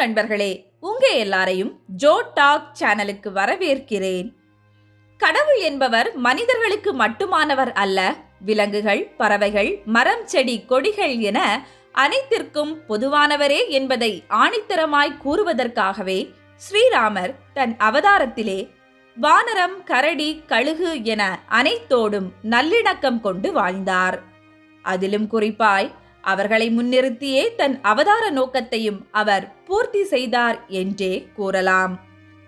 நண்பர்களே உங்க எல்லாரையும் ஜோ டாக் சேனலுக்கு வரவேற்கிறேன். கடவுள் என்பவர் மனிதர்களுக்கு மட்டுமானவர் அல்ல. விலங்குகள் பறவைகள் மரம் செடி கொடிகள் என அனைத்திற்கும் பொதுவானவரே என்பதை ஆணித்தரமாய் கூறுவதற்காகவே ஸ்ரீராமர் தன் அவதாரத்திலே வானரம் கரடி கழுகு என அனைத்தோடும் நல்லிணக்கம் கொண்டு வாழ்ந்தார். அதிலும் குறிப்பாய் அவர்களை முன்னிறுத்தியே தன் அவதார நோக்கத்தையும் அவர் பூர்த்தி செய்தார் என்றே கூறலாம்.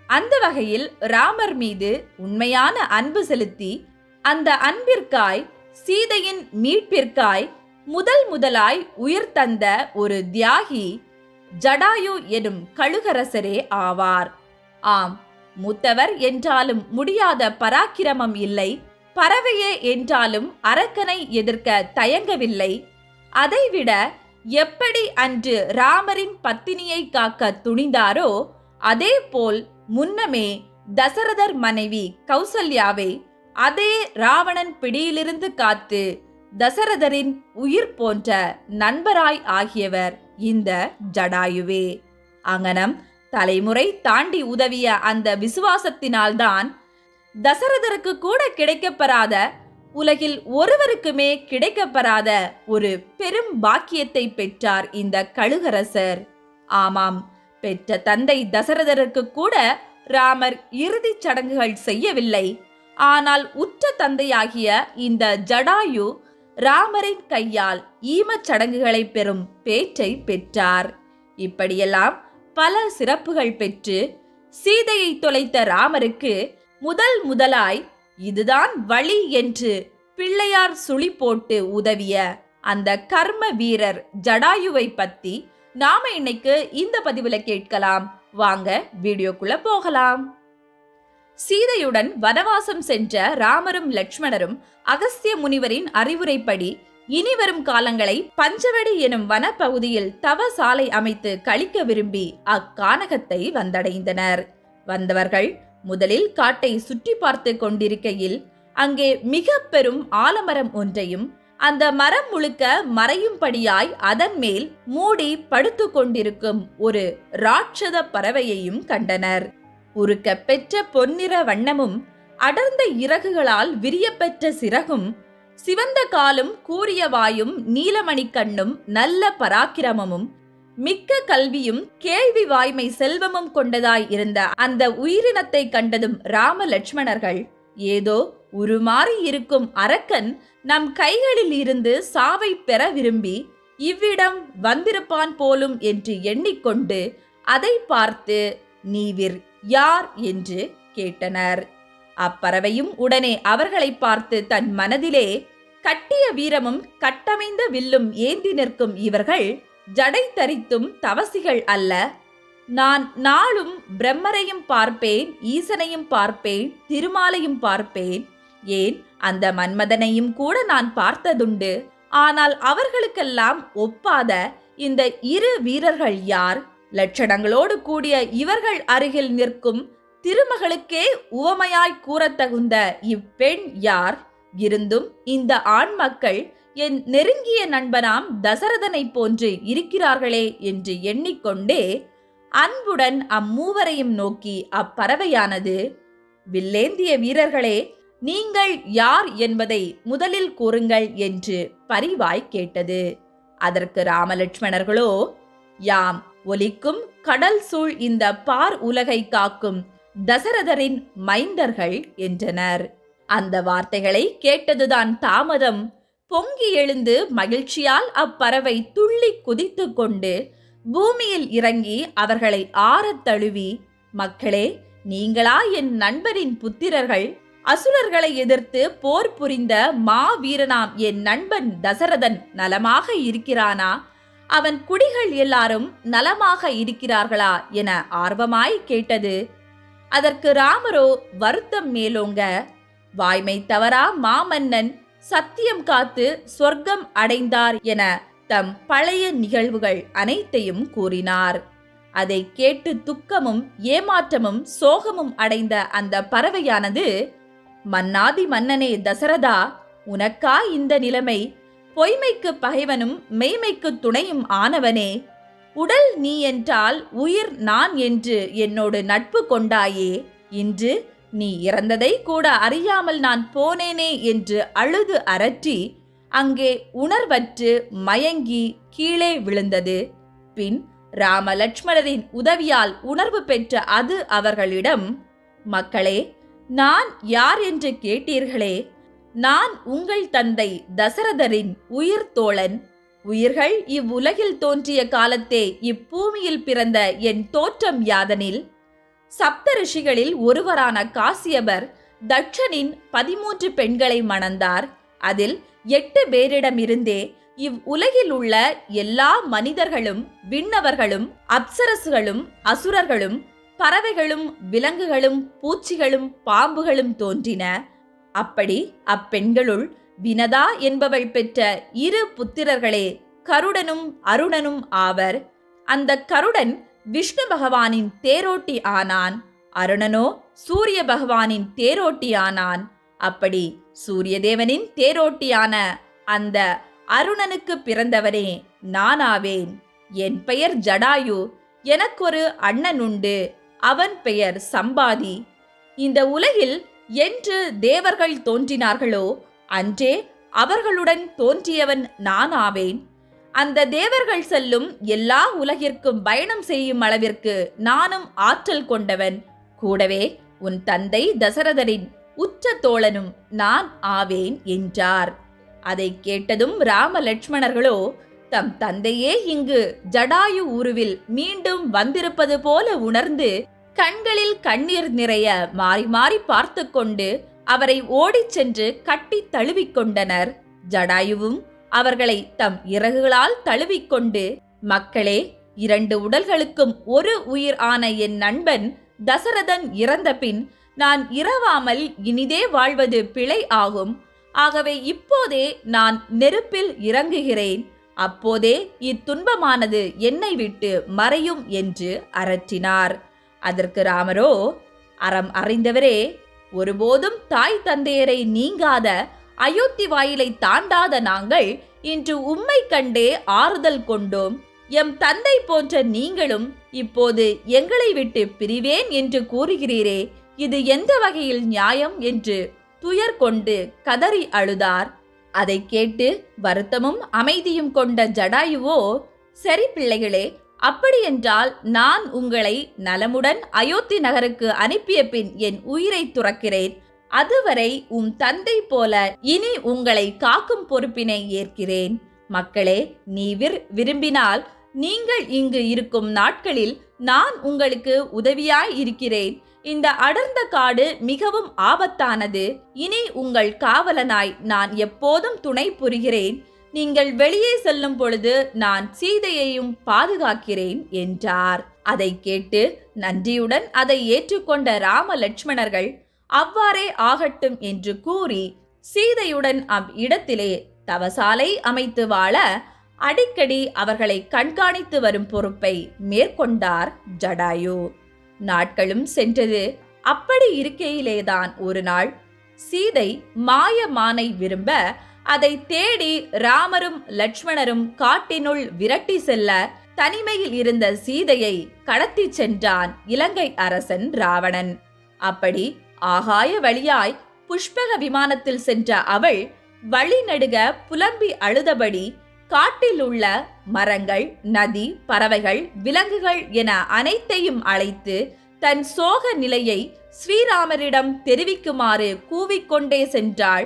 அந்த வகையில் ராமர் மீது உண்மையான அன்பு செலுத்தி அந்த அன்பிற்காய் சீதையின் மீட்பிற்காய் முதல் முதலாய் உயிர் தந்த ஒரு தியாகி ஜடாயு எனும் கழுகரசரே ஆவார். ஆம் மூத்தவர் என்றாலும் முடியாத பராக்கிரமம் இல்லை பறவையே என்றாலும் அரக்கனை எதிர்க்க தயங்கவில்லை அதைவிட எப்படி அன்று ராமரின் பத்தினியை காக்க துணிந்தாரோ அதேபோல் முன்னமே தசரதர் மனைவி கௌசல்யாவை அதே ராவணன் பிடியிலிருந்து காத்து தசரதரின் உயிர் போன்ற நண்பராய் ஆகியவர் இந்த ஜடாயுவே. அங்கனம் தலைமுறை தாண்டி உதவிய அந்த விசுவாசத்தினால்தான் தசரதருக்கு கூட கிடைக்கப்பெறாத உலகில் ஒருவருக்குமே கிடைக்கப்பெறாத ஒரு பெரும் பாக்கியத்தை பெற்றார் இந்த கழுகரசர். ஆமாம் பெற்ற தந்தை தசரதருக்கு கூட ராமர் இறுதிச் சடங்குகள் செய்யவில்லை. ஆனால் உற்ற தந்தையாகிய இந்த ஜடாயு ராமரின் கையால் ஈமச் சடங்குகளை பெறும் பேச்சை பெற்றார். இப்படியெல்லாம் பல சிறப்புகள் பெற்று சீதையை தொலைத்த ராமருக்கு முதல் முதலாய் இதுதான் வழி என்று பிள்ளையார் சுழி போட்டு உதவிய அந்த கர்ம வீரர் ஜடாயுவை பத்தி நாம இன்னைக்கு இந்த பதிவுல கேட்கலாம். வாங்க வீடியோக்குள்ள போகலாம். சீதையுடன் வனவாசம் சென்ற ராமரும் லட்சுமணரும் அகஸ்திய முனிவரின் அறிவுரைப்படி இனிவரும் காலங்களை பஞ்சவடி எனும் வனப்பகுதியில் தவ சாலை அமைத்து கழிக்க விரும்பி அக்கானகத்தை வந்தடைந்தனர். வந்தவர்கள் முதலில் காட்டை சுற்றி பார்த்து கொண்டிருக்கையில் அங்கே மிக பெரும் ஆலமரம் ஒன்றையும் அந்த மரம் முழுக்க மறையும்படியாய் அதன் மேல் மூடி படுத்து கொண்டிருக்கும் ஒரு ராட்சத பறவையையும் கண்டனர். உருக்க பெற்ற பொன்னிற வண்ணமும் அடர்ந்த இறகுகளால் விரியப்பெற்ற சிறகும் சிவந்த காலும் கூரிய வாயும் நீலமணி கண்ணும் நல்ல பராக்கிரமமும் மிக்க கல்வியும் கேள்வி வாய்மை செல்வமும் கொண்டதாய் இருந்த அந்த உயிரினத்தை கண்டதும் ராம லட்சுமணர்கள் ஏதோ உருமாறி இருக்கும் அரக்கன் நம் கைகளில் இருந்து சாவை பெற விரும்பி இவ்விடம் வந்திருப்பான் போலும் என்று எண்ணிக்கொண்டு அதை பார்த்து நீவிர் யார்? என்று கேட்டனர். அப்பறவையும் உடனே அவர்களை பார்த்து தன் மனதிலே கட்டிய வீரமும் கட்டமைந்த வில்லும் ஏந்தி நிற்கும் இவர்கள் ஜடை தரித்தும் தவசிகள் அல்ல. நான் நாளும் பிரம்மரையும் பார்ப்பேன் ஈசனையும் பார்ப்பேன் திருமாலையும் பார்ப்பேன். ஏன்? அந்த மன்மதனையும் கூட நான் பார்த்ததுண்டு. ஆனால் அவர்களுக்கெல்லாம் ஒப்பாத இந்த இரு வீரர்கள் யார்? லட்சணங்களோடு கூடிய இவர்கள் அருகில் நிற்கும் திருமகளுக்கே உவமையாய் கூறத்தகுந்த இப்பெண் யார்? இருந்தும் இந்த ஆண் மக்கள் என் நெருங்கிய நண்பனாம் தசரதனைப் போன்று இருக்கிறார்களே என்று எண்ணிக்கொண்டே அன்புடன் அம்மூவரையும் நோக்கி அப்பறவையானது வில்லேந்திய வீரர்களே நீங்கள் யார் என்பதை முதலில் கூறுங்கள் என்று பரிவாய் கேட்டது. அதற்கு ராமலட்சுமணர்களோ யாம் ஒலிக்கும் கடல் சூழ் இந்த பார் உலகை காக்கும் தசரதரின் மைந்தர்கள் என்றனர். அந்த வார்த்தைகளை கேட்டதுதான் தாமதம். பொங்கி எழுந்து மகிழ்ச்சியால் அப்பறவை துள்ளி குதித்து கொண்டு பூமியில் இறங்கி அவர்களை ஆறத் தழுவி மக்களே நீங்களா என் நண்பரின் புத்திரர்கள்? அசுரர்களை எதிர்த்து போர் புரிந்த மாவீரனாம் என் நண்பன் தசரதன் நலமாக இருக்கிறானா? அவன் குடிகள் எல்லாரும் நலமாக இருக்கிறார்களா? என ஆர்வமாய் கேட்டது. அதற்கு ராமரோ வருத்தம் மேலோங்க வாய்மை தவறா மாமன்னன்? சத்தியம் காத்து சொர்க்கம் அடைந்தார் என தம் பழைய நிகழ்வுகள் அனைத்தையும் கூறினார். அதை கேட்டு துக்கமும் ஏமாற்றமும் சோகமும் அடைந்த அந்த பறவையானது மன்னாதி மன்னனே தசரதா உனக்கா இந்த நிலைமை? பொய்மைக்கு பகைவனும் மெய்மைக்கு துணையும் ஆனவனே. உடல் நீ என்றால் உயிர் நான் என்று என்னோடு நட்பு கொண்டாயே. இன்று நீ இறந்ததை கூட அறியாமல் நான் போனேனே என்று அழுது அரற்றி அங்கே உணர்வற்று மயங்கி கீழே விழுந்தது. பின் ராமலட்சுமணரின் உதவியால் உணர்வு பெற்ற அது அவர்களிடம் மக்களே நான் யார் என்று கேட்டீர்களே? நான் உங்கள் தந்தை தசரதரின் உயிர் தோழன். உயிர்கள் இவ்வுலகில் தோன்றிய காலத்தே இப்பூமியில் பிறந்த என் தோற்றம் யாதனில்? சப்த ரிஷிகளில் ஒருவரான காசியபர் தட்சனின் பதிமூன்று பெண்களை மணந்தார். அதில் எட்டு பேரிடமிருந்தே இவ் உலகில் உள்ள எல்லா மனிதர்களும் விண்ணவர்களும் அப்சரசுகளும் அசுரர்களும் பறவைகளும் விலங்குகளும் பூச்சிகளும் பாம்புகளும் தோன்றின. அப்படி அப்பெண்களுள் வினதா என்பவள் பெற்ற இரு புத்திரர்களே கருடனும் அருணனும் ஆவர். அந்த கருடன் விஷ்ணு பகவானின் தேரோட்டி ஆனான். அருணனோ சூரிய பகவானின் தேரோட்டி ஆனான். அப்படி சூரியதேவனின் தேரோட்டியான அந்த அருணனுக்கு பிறந்தவனே நானாவேன் என் பெயர் ஜடாயு எனக்கொரு அண்ணன் உண்டு. அவன் பெயர் சம்பாதி. இந்த உலகில் என்று தேவர்கள் தோன்றினார்களோ அன்றே அவர்களுடன் தோன்றியவன் நான் ஆவேன். அந்த தேவர்கள் செல்லும் எல்லா உலகிற்கும் பயணம் செய்யும் அளவிற்கு நானும் ஆற்றல் கொண்டவன். கூடவே உன் தந்தை தசரதரின் உச்ச தோழனும் நான் ஆவேன் என்றார். அதை கேட்டதும் ராம லட்சுமணர்களோ தம் தந்தையே இங்கு ஜடாயு உருவில் மீண்டும் வந்திருப்பது போல உணர்ந்து கண்களில் கண்ணீர் நிறைய மாறி மாறி பார்த்து கொண்டு அவரை ஓடிச் சென்று கட்டி தழுவிக்கொண்டனர் ஜடாயுவும் அவர்களை தம் இறகுகளால் தழுவிக்கொண்டு மக்களே இரண்டு உடல்களுக்கும் ஒரு உயிர் ஆன என் நண்பன் தசரதன் இறந்த பின் நான் இரவாமல் இனிதே வாழ்வது பிழை ஆகும். ஆகவே இப்போதே நான் நெருப்பில் இறங்குகிறேன். அப்போதே இத்துன்பமானது என்னை விட்டு மறையும் என்று அரற்றினார். அதற்கு ராமரோ அறம் அறிந்தவரே ஒருபோதும் தாய் தந்தையரை நீங்காத அயோத்தி வாயிலை தாண்டாத நாங்கள் இன்று உம்மை கண்டே ஆறுதல் கொண்டோம். எம் தந்தை போன்ற நீங்களும் இப்போது எங்களை விட்டு பிரிவேன் என்று கூறுகிறீரே. இது எந்த வகையில் நியாயம் என்று துயர் கொண்டு கதறி அழுதார். அதை கேட்டு வருத்தமும் அமைதியும் கொண்ட ஜடாயுவோ சரி பிள்ளைகளே அப்படியென்றால் நான் உங்களை நலமுடன் அயோத்தி நகருக்கு அனுப்பிய பின் என் உயிரை துறக்கிறேன். அதுவரை உம் தந்தை போல இனி உங்களை காக்கும் பொறுப்பினை ஏற்கிறேன். மக்களே நீ விர் விரும்பினால் நீங்கள் இங்கு இருக்கும் நாட்களில் நான் உங்களுக்கு உதவியாய் இருக்கிறேன். இந்த அடர்ந்த காடு மிகவும் ஆபத்தானது. இனி உங்கள் காவலனாய் நான் எப்போதும் துணை புரிகிறேன். நீங்கள் வெளியே செல்லும் பொழுது நான் சீதையையும் பாதுகாக்கிறேன் என்றார். அதை கேட்டு நன்றியுடன் அதை ஏற்றுக்கொண்ட ராம லட்சுமணர்கள் அவ்வாறே ஆகட்டும் என்று கூறி சீதையுடன் அவ் இடத்திலே தவசாலை அமைத்து வாழ அடிக்கடி அவர்களை கண்காணித்து வரும் பொறுப்பை மேற்கொண்டார் ஜடாயு. நாட்களும் சென்றது. அப்படி இருக்கையிலேதான் ஒரு நாள் சீதை மாயமானை விரும்ப அதை தேடி ராமரும் லட்சுமணரும் காட்டினுள் விரட்டி செல்ல தனிமையில் இருந்த சீதையை கடத்திச் சென்றான் இலங்கை அரசன் ராவணன். அப்படி ஆகாய வழியாய் புஷ்பக விமானத்தில் சென்ற அவள் வழிநடுக புலம்பி அழுதபடி காட்டில் உள்ள மரங்கள் நதி பறவைகள் விலங்குகள் என அனைத்தையும் அழைத்து தன் சோக நிலையை ஸ்ரீராமரிடம் தெரிவிக்குமாறு கூவிக்கொண்டே சென்றாள்.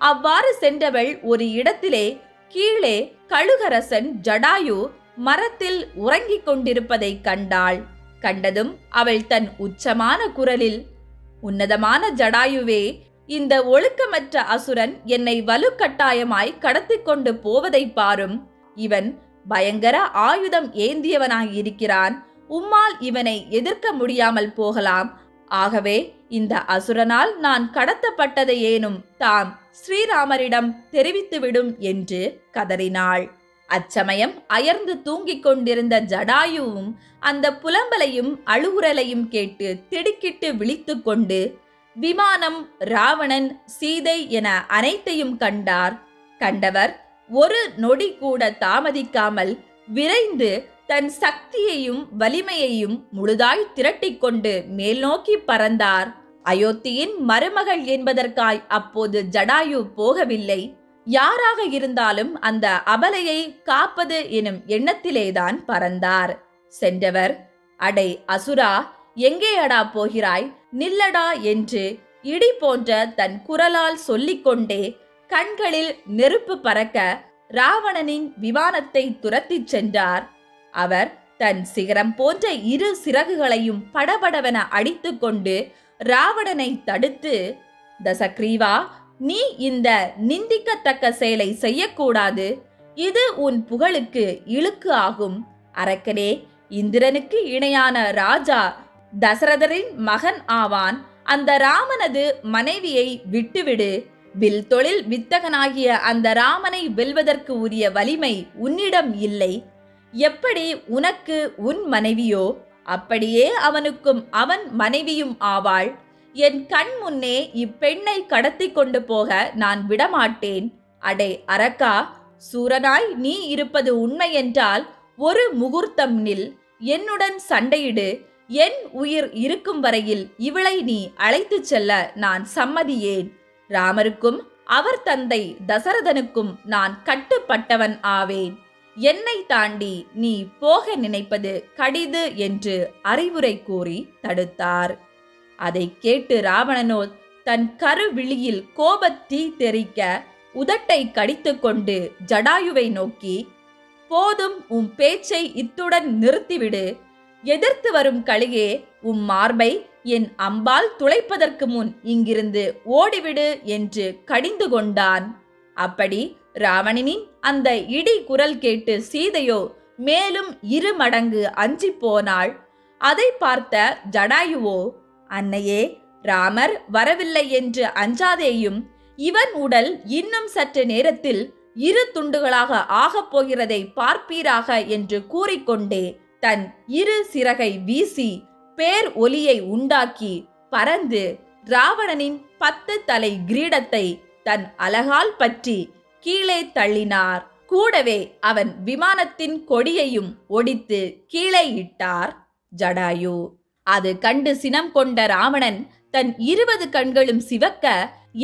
அவ்வாறு சென்றவள் ஒரு இடத்திலே கீழே கழுகரசன் ஜடாயு மரத்தில் உறங்கிக் கொண்டிருப்பதை கண்டாள். கண்டதும் அவள் தன் உச்சமான குரலில் உன்னதமான ஜடாயுவே இந்த ஒழுக்கமற்ற அசுரன் என்னை வலுக்கட்டாயமாய் கடத்திக் கொண்டு போவதை பாரும். இவன் பயங்கர ஆயுதம் ஏந்தியவனாயிருக்கிறான் உம்மால் இவனை எதிர்க்க முடியாமல் போகலாம். ஆகவே இந்த அசுரனால் நான் கடத்தப்பட்டதை ஏனும் தாம் ஸ்ரீராமரிடம் தெரிவித்துவிடும் என்று கதறினாள். அச்சமயம் அயர்ந்து தூங்கிக் கொண்டிருந்த ஜடாயுவும் அந்த புலம்பலையும் அழுகுரலையும் கேட்டு திடுக்கிட்டு விழித்து கொண்டு விமானம் ராவணன் சீதை என அனைத்தையும் கண்டார். கண்டவர் ஒரு நொடி கூட தாமதிக்காமல் விரைந்து தன் சக்தியையும் வலிமையையும் முழுதாய் திரட்டிக்கொண்டு மேல் நோக்கி பறந்தார். அயோத்தியின் மருமகள் என்பதற்காய் அப்போது ஜடாயு போகவில்லை. யாராக இருந்தாலும் அந்த அபலையை காப்பது எனும் எண்ணத்திலேதான் பறந்தார். சென்றவர் அடை அசுரா எங்கே அடா போகிறாய்? நில்லடா என்று இடி போன்ற தன் குரலால் சொல்லிக்கொண்டே கண்களில் நெருப்பு பறக்க ராவணனின் விமானத்தை துரத்திச் சென்றார். அவர் தன் சிகரம் போன்ற இரு சிறகுகளையும் படபடவென அடித்துக்கொண்டு ராவணனை தடுத்து தசக்ரீவா நீ இந்த நிந்திக்கத்தக்க செயலை செய்யக்கூடாது. இது உன் புகழுக்கு இழுக்கு ஆகும். அரக்கனே இந்திரனுக்கு இணையான ராஜா தசரதரின் மகன் ஆவான். அந்த ராமனது மனைவியை விட்டுவிடு. வில் தொழில் வித்தகனாகிய அந்த ராமனை வெல்வதற்கு உரிய வலிமை உன்னிடம் இல்லை. எப்படி உனக்கு உன் மனைவியோ அப்படியே அவனுக்கும் அவன் மனைவியும் ஆவாள். என் கண் முன்னே இப்பெண்ணை கடத்தி கொண்டு போக நான் விடமாட்டேன். அடே அரக்கா சூரனாய் நீ இருப்பது உண்மையென்றால் ஒரு முகூர்த்தம் நில். என்னுடன் சண்டையிடு. என் உயிர் இருக்கும் வரையில் இவளை நீ அழைத்துச் செல்ல நான் சம்மதியேன். ராமருக்கும் அவர் தந்தை தசரதனுக்கும் நான் கட்டுப்பட்டவன் ஆவேன். என்னை தாண்டி நீ போக நினைப்பது கடிது என்று அறிவுரை கூறி தடுத்தார். அதை கேட்டு ராவணனோ தன் கருவிழியில் கோபத்தீ தெறிக்க உதட்டை கடித்துக்கொண்டு ஜடாயுவை நோக்கி போதும் உம் பேச்சை இத்துடன் நிறுத்திவிடு. எதிர்த்து வரும் கலியே உம் மார்பை என் அம்பால் துளைப்பதற்கு முன் இங்கிருந்து ஓடிவிடு என்று கடிந்து கொண்டான். அப்படி ராவணனின் அந்த இடி குரல் கேட்டு சீதையோ மேலும் இரு மடங்கு அஞ்சி போனாள். அதை பார்த்த ஜடாயுவோ அன்னையே ராமர் வரவில்லை என்று அஞ்சாதேயும் இவன் உடல் இன்னும் சற்று நேரத்தில் இரு துண்டுகளாக ஆகப் போகிறதை பார்ப்பீராக என்று கூறிக்கொண்டே தன் இரு சிறகை வீசி பேர் ஒலியை உண்டாக்கி பறந்து ராவணனின் பத்து தலை கிரீடத்தை தன் அலகால் பற்றி கீழே தள்ளினார். கூடவே அவன் விமானத்தின் கொடியையும் ஒடித்து கீழே இட்டார். ஜடாயு. அது கண்டு சினம் கொண்ட ராவணன் தன் இருபது கண்களும் சிவக்க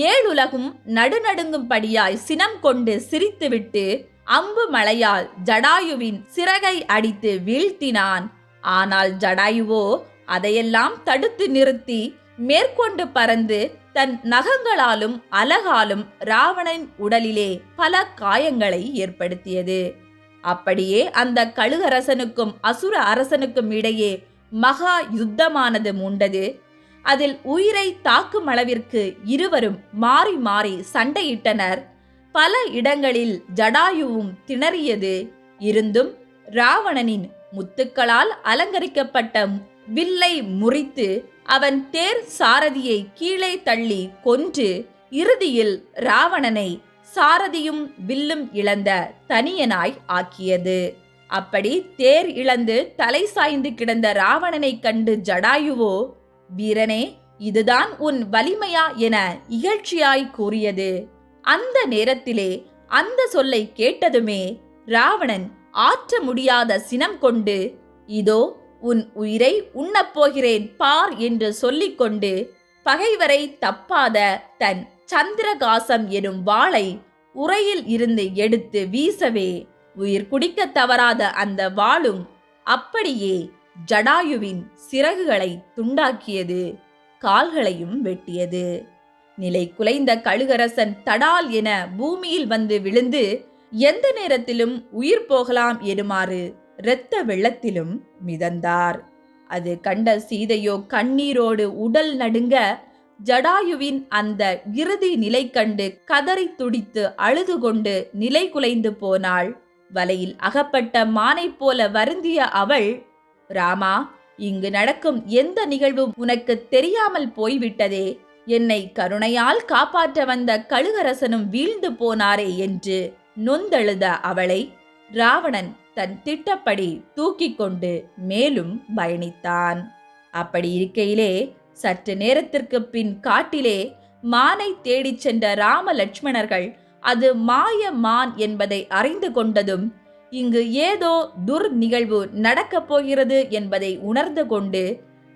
ஏழுலகும் நடுநடுங்கும்படியாய் சினம் கொண்டு சிரித்துவிட்டு அம்பு மலையால் ஜடாயுவின் சிறகை அடித்து வீழ்த்தினான். ஆனால் ஜடாயுவோ அதையெல்லாம் தடுத்து நிறுத்தி மேற்கொண்டு பறந்து தன் நகங்களாலும் அலகாலும் ராவணன் உடலிலே பல காயங்களை ஏற்படுத்தியது. அப்படியே அந்த கழுகரசனுக்கும் அசுர அரசனுக்கும் இடையே மகா யுத்தமானது மூண்டது. அதில் உயிரை தாக்கும் அளவிற்கு இருவரும் மாறி மாறி சண்டையிட்டனர். பல இடங்களில் ஜடாயுவும் திணறியது. இருந்தும் ராவணனின் முத்துக்களால் அலங்கரிக்கப்பட்ட வில்லை முறித்து அவன் தேர் சாரதியை கீழே தள்ளி கொன்று இறுதியில் ராவணனை சாரதியும் வில்லும் இழந்த தனியனாய் ஆக்கியது. அப்படி தேர் இழந்து தலை சாய்ந்து கிடந்த ராவணனை கண்டு ஜடாயுவோ வீரனே இதுதான் உன் வலிமையா என இகழ்ச்சியாய் கூறியது. அந்த நேரத்திலே அந்த சொல்லை கேட்டதுமே ராவணன் ஆற்ற முடியாத சினம் கொண்டு இதோ உன் உயிரை உண்ணப்போகிறேன் பார் என்று சொல்லிக்கொண்டு பகைவரை தப்பாத தன் சந்திரகாசம் எனும் வாளை உரையில் இருந்து எடுத்து வீசவே உயிர் குடிக்க தவறாத அந்த வாளும் அப்படியே ஜடாயுவின் சிறகுகளை துண்டாக்கியது கால்களையும் வெட்டியது. நிலை குலைந்த கழுகரசன் தடால் என பூமியில் வந்து விழுந்து எந்த நேரத்திலும் உயிர் போகலாம் எனுமாறு இரத்த வெள்ளத்திலும் மிதந்தார். அது கண்ட சீதையோ கண்ணீரோடு உடல் நடுங்க ஜடாயுவின் அந்த இறுதி நிலை கண்டு கதறி துடித்து அழுது கொண்டு நிலை குலைந்து போனாள். வலையில் அகப்பட்ட மானைப் போல வருந்திய அவள் ராமா இங்கு நடக்கும் எந்த நிகழ்வும் உனக்கு தெரியாமல் போய்விட்டதே. என்னை கருணையால் காப்பாற்ற வந்த கழுகரசனும் வீழ்ந்து போனாரே என்று நொந்தெழுத அவளை ராவணன் தன் திட்டப்படி தூக்கிக் கொண்டு மேலும் பயணித்தான். அப்படி இருக்கையிலே சற்று நேரத்திற்கு பின் காட்டிலே மானை தேடிச் சென்ற ராம லட்சுமணர்கள் அது மாய மான் என்பதை அறிந்து கொண்டதும் இங்கு ஏதோ துர் நிகழ்வு நடக்கப் போகிறது என்பதை உணர்ந்து கொண்டு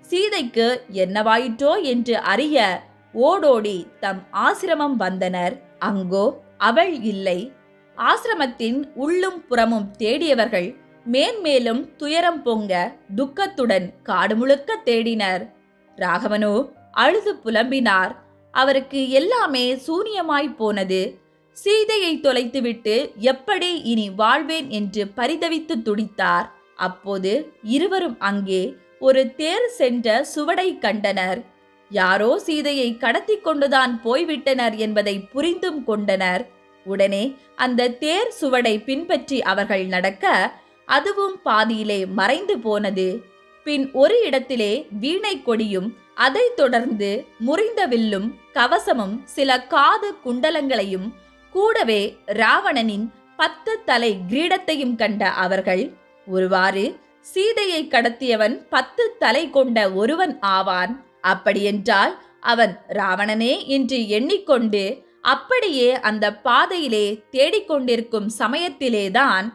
சீதைக்கு என்னவாயிற்றோ என்று அறிய ஓடோடி தம் ஆசிரமம் வந்தனர். அங்கோ அவள் இல்லை. ஆசிரமத்தின் உள்ளும் புறமும் தேடியவர்கள் மேன்மேலும் துயரம் பொங்க துக்கத்துடன் காடு முழுக்க தேடினர். ராகவனோ அழுது புலம்பினார். அவருக்கு எல்லாமே சூனியமாய் போனது. சீதையை தொலைத்துவிட்டு எப்படி இனி வாழ்வேன்? என்று பரிதவித்து துடித்தார். அப்போது இருவரும் அங்கே ஒரு தேர் சென்ற சுவடை கண்டனர். யாரோ சீதையை கடத்தி கொண்டுதான் போய்விட்டனர் என்பதை புரிந்தும் கொண்டனர். உடனே அந்த தேர் சுவடை பின்பற்றி அவர்கள் நடக்க அதுவும் பாதியிலே மறைந்து போனது. பின் ஒரு இடத்திலே வீணை கொடியும் அதைத் தொடர்ந்து முறிந்த வில்லும் கவசமும் சில காது குண்டலங்களையும் கூடவே ராவணனின் பத்து தலை கிரீடத்தையும் கண்ட அவர்கள் ஒருவாறு சீதையை கடத்தியவன் பத்து தலை கொண்ட ஒருவன் ஆவான். அப்படியென்றால் அவன் ராவணனே என்று எண்ணிக்கொண்டு அப்படியே அந்த பாதையிலே தேடிக்கொண்டிருக்கும் சமயத்திலேதான்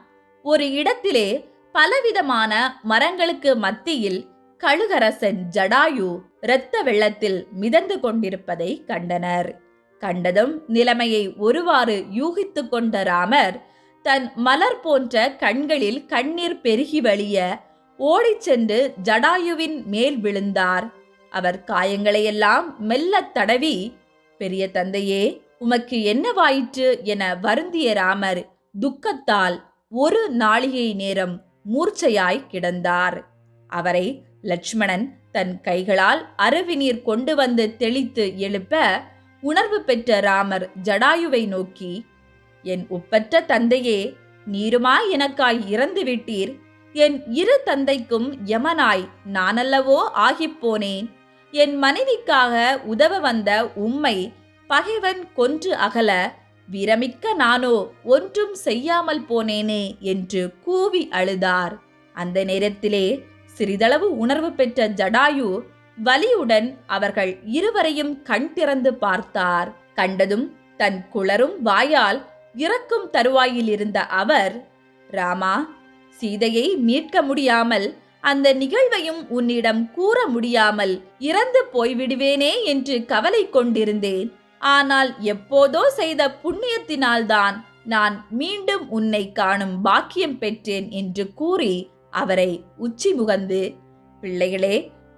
ஒரு இடத்திலே பலவிதமான மரங்களுக்கு மத்தியில் கழுகரசன் ஜடாயு இரத்த வெள்ளத்தில் மிதந்து கொண்டிருப்பதை கண்டனர். கண்டதும் நிலைமையை ஒருவாறு யூகித்து கொண்ட ராமர் தன் மலர் போன்ற கண்களில் கண்ணீர் பெருகி வழிய ஓடிச் சென்று ஜடாயுவின் மேல் விழுந்தார். அவர் காயங்களையெல்லாம் மெல்ல தடவி பெரிய தந்தையே உமக்கு என்னவாயிற்று? என வருந்திய ராமர் துக்கத்தால் ஒரு நாளிகை நேரம் மூர்ச்சையாய் கிடந்தார். அவரை லட்சுமணன் தன் கைகளால் அருவிநீர் கொண்டு வந்து தெளித்து எழுப்ப உணர்வு பெற்ற ராமர் ஜடாயுவை நோக்கி என் உப்பற்ற தந்தையே நீருமாய் எனக்காய் இறந்து விட்டீர். என் இரு தந்தைக்கும் யமனாய் நானல்லவோ ஆகிப்போனேன் என் மனைவிக்காக உதவ வந்த உம்மை பகைவன் கொன்று அகல வீரமிக்க நானோ ஒன்றும் செய்யாமல் போனேனே என்று கூவி அழுதார். அந்த நேரத்திலே சிறிதளவு உணர்வு பெற்ற ஜடாயு வலியுடன் அவர்கள் இருவரையும் கண் திறந்து பார்த்தார். கண்டதும் தன் குளரும் வாயால் இறக்கும் தருவாயில் இருந்த அவர் ராமா சீதையை மீட்க முடியாமல் அந்த நிகழ்வையும் உன்னிடம் கூற முடியாமல் இறந்து போய்விடுவேனே என்று கவலை கொண்டிருந்தேன். ஆனால் எப்போதோ செய்த புண்ணியத்தினால்தான் நான் மீண்டும் உன்னை காணும் பாக்கியம் பெற்றேன் என்று கூறி அவரை உச்சி முகந்து பிள்ளைகளே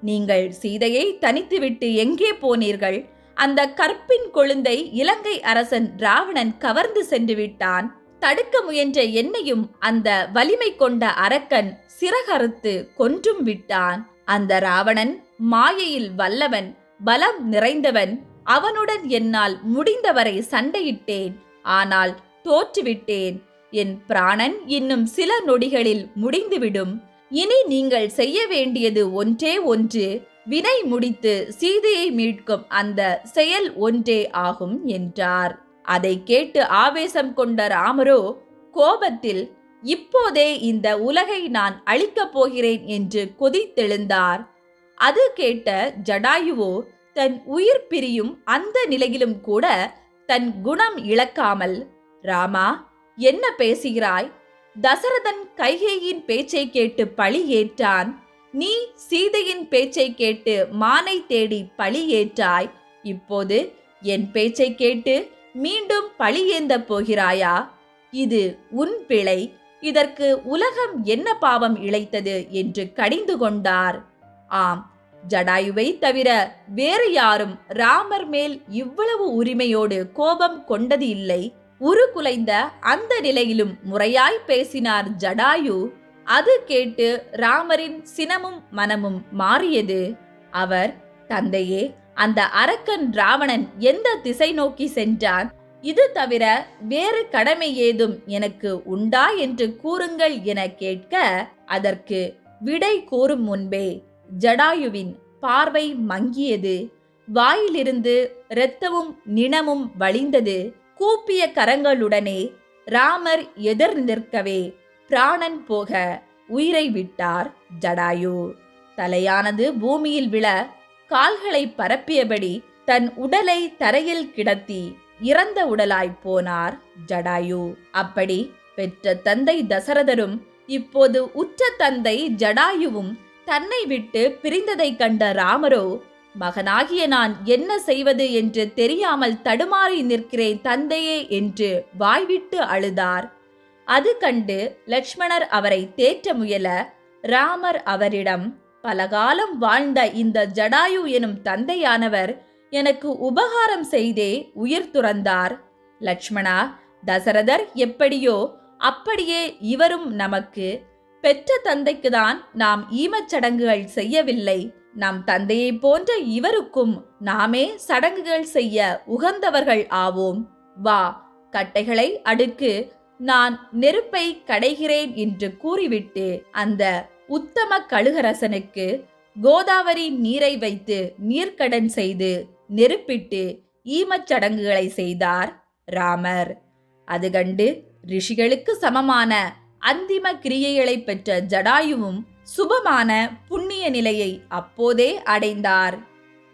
நீங்கள் சீதையை தனித்துவிட்டு எங்கே போனீர்கள்? அந்த கற்பின் கொழுந்தை இலங்கை அரசன் ராவணன் கவர்ந்து சென்று விட்டான். தடுக்க முயன்ற என்னையும் அந்த வலிமை கொண்ட அரக்கன் சிறகறுத்து கொன்றும் விட்டான். அந்த ராவணன் மாயையில் வல்லவன் பலம் நிறைந்தவன் அவனுடன் என்னால் முடிந்தவரை சண்டையிட்டேன். ஆனால் தோற்றுவிட்டேன். என் பிராணன் இன்னும் சில நொடிகளில் முடிந்துவிடும். இனி நீங்கள் செய்ய வேண்டியது ஒன்றே ஒன்று வினை முடித்து சீதையை மீட்கும் அந்த செயல் ஒன்றே ஆகும் என்றார். அதை கேட்டு ஆவேசம் கொண்ட ராமரோ கோபத்தில் இப்போதே இந்த உலகை நான் அழிக்கப் போகிறேன் என்று கொதித்தெழுந்தார். அது கேட்ட ஜடாயுவோ தன் உயிர் பிரியும் அந்த நிலையிலும் கூட தன் குணம் இழக்காமல் ராமா என்ன பேசுகிறாய்? தசரதன் கைகேயின் பேச்சை கேட்டு பழி ஏற்றான். நீ சீதையின் பேச்சை கேட்டு மானை தேடி பழி ஏற்றாய். இப்போது என் பேச்சை கேட்டு மீண்டும் பழி ஏந்த போகிறாயா? இது உன் பிழை. இதற்கு உலகம் என்ன பாவம் இழைத்தது என்று கடிந்து கொண்டார். ஆம் ஜடாயுவை தவிர வேறு யாரும் ராமர் மேல் இவ்வளவு உரிமையோடு கோபம் கொண்டது இல்லை. உருகுலைந்த அந்த நிலையிலும் முறையாய் பேசினார் ஜடாயு. அது கேட்டு ராமரின் சினமும் மனமும் மாறியது. அவர் தந்தையே அந்த அரக்கன் ராவணன் எந்த திசை நோக்கி சென்றான்? இது தவிர வேறு கடமை ஏதும் எனக்கு உண்டா என்று கூறுங்கள் என கேட்க அதற்கு விடை கூறும் முன்பே ஜடாயுவின் பார்வை மங்கியது. வாயிலிருந்து இரத்தமும் நிணமும் வழிந்தது. கூப்பிய கரங்களுடனே ராமர் எதிர் நிற்கவே பிராணன் போக உயிரை விட்டார் ஜடாயு. தலையானது பூமியில் விழ கால்களை பரப்பியபடி தன் உடலை தரையில் கிடத்தி இறந்த உடலாய் போனார் ஜடாயு. அப்படி பெற்ற தந்தை தசரதரும் இப்போது உற்ற தந்தை ஜடாயுவும் தன்னை விட்டு பிரிந்ததைக் கண்ட ராமரோ மகனாகிய நான் என்ன செய்வது என்று தெரியாமல் தடுமாறி நிற்கிறேன் தந்தையே என்று வாய்விட்டு அழுதார். அது கண்டு லக்ஷ்மணர் அவரை தேற்ற முயல ராமர் அவரிடம் பலகாலம் வாழ்ந்த இந்த ஜடாயு எனும் தந்தையானவர் எனக்கு உபகாரம் செய்தே உயிர் துறந்தார். லக்ஷ்மணா தசரதர் எப்படியோ அப்படியே இவரும் நமக்கு பெற்ற தந்தைக்குதான் நாம் ஈமச் சடங்குகள் செய்யவில்லை. நம் தந்தையைப் போன்ற இவருக்கும் நாமே சடங்குகள் செய்ய உகந்தவர்கள் ஆவோம். வா கட்டைகளை அடுக்கு. நான் நெருப்பை கடைகிறேன் என்று கூறிவிட்டு அந்த உத்தம கழுகரசனுக்கு கோதாவரி நீரை வைத்து நீர்க்கடன் செய்து நெருப்பிட்டு ஈமச் சடங்குகளை செய்தார் ராமர். அது கண்டு ரிஷிகளுக்கு சமமான அந்திம கிரியைகளை பெற்ற ஜடாயுவும் சுபமான புண்ணிய நிலையை அப்போதே அடைந்தார்.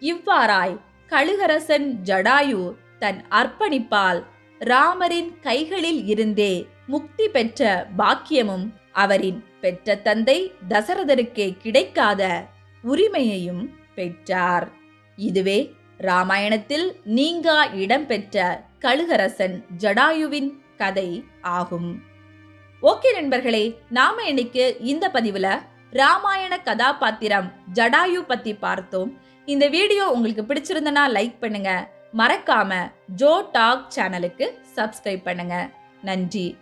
இவ்வாறாய் கழுகரசன் ஜடாயு தன் அர்ப்பணிப்பால் ராமரின் கைகளில் இருந்தே முக்தி பெற்ற பாக்கியமும் அவரின் பெற்ற தந்தை தசரதருக்கே கிடைக்காத உரிமையையும் பெற்றார். இதுவே ராமாயணத்தில் நீங்கா இடம்பெற்ற கழுகரசன் ஜடாயுவின் கதை ஆகும். ஓகே நண்பர்களே நாம இன்னைக்கு இந்த பதிவுல ராமாயண கதாபாத்திரம் ஜடாயு பத்தி பார்த்தோம். இந்த வீடியோ உங்களுக்கு பிடிச்சிருந்தனா லைக் பண்ணுங்க. மறக்காம ஜோ டாக் சேனலுக்கு சப்ஸ்கிரைப் பண்ணுங்க. நன்றி.